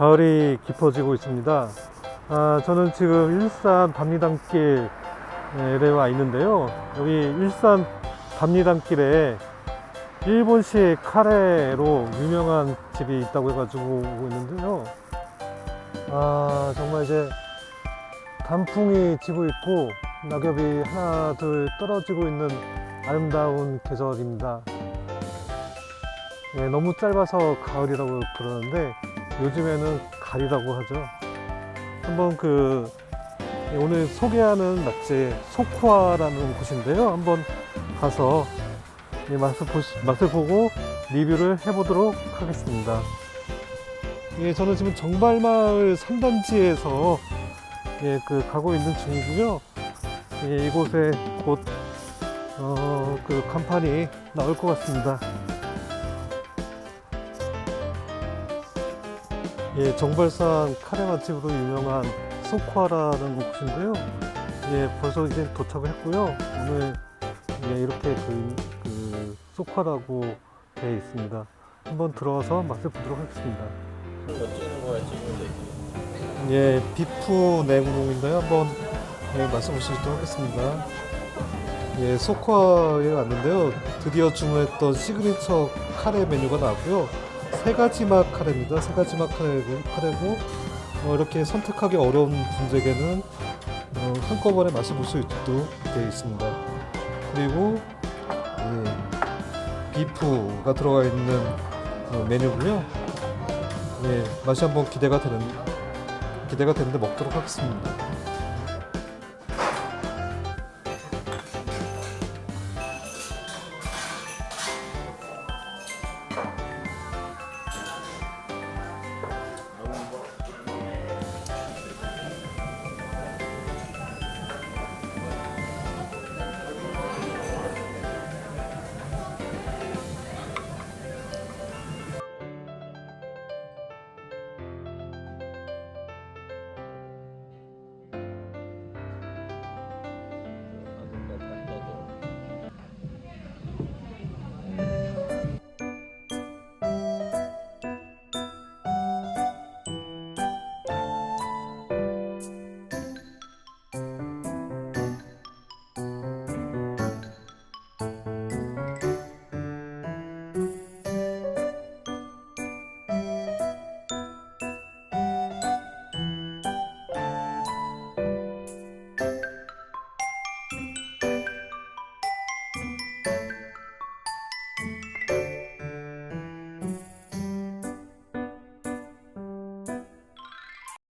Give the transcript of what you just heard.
가을이 깊어지고 있습니다. 아, 저는 지금 일산 담리단길에 와 있는데요. 여기 일산 담리단길에 일본식 카레로 유명한 집이 있다고 해가지고 오고 있는데요. 아, 정말 이제 단풍이 지고 있고 낙엽이 하나 둘 떨어지고 있는 아름다운 계절입니다. 예, 너무 짧아서 가을이라고 그러는데 요즘에는 가리라고 하죠. 한번 그 예, 오늘 소개하는 맛집 소쿠아라는 곳인데요. 한번 가서 예, 맛을, 보시, 맛을 보고 리뷰를 해보도록 하겠습니다. 예, 저는 지금 정발마을 3단지에서 예, 그 가고 있는 중이고요. 예, 이곳에 곧 어, 그 간판이 나올 것 같습니다. 예, 정발산 카레 맛집으로 유명한 소쿠아라는 곳인데요. 예, 벌써 이제 도착을 했고요. 오늘 예, 이렇게 그, 그 소쿠아라고 되어 있습니다. 한번 들어가서 맛을 보도록 하겠습니다. 예, 비프 냉동인데요. 한번 예, 맛을 있도록 하겠습니다. 예, 소쿠아에 왔는데요. 드디어 주문했던 시그니처 카레 메뉴가 나왔고요. 세 가지 맛 카레입니다. 세 가지 맛 카레고, 카레고 어, 이렇게 선택하기 어려운 분들에게는 어, 한꺼번에 맛을 볼수 있도록 되어 있습니다. 그리고 예, 비프가 들어가 있는 어, 메뉴고요. 예, 맛이 한번 기대가 되는 기대가 되는데 먹도록 하겠습니다.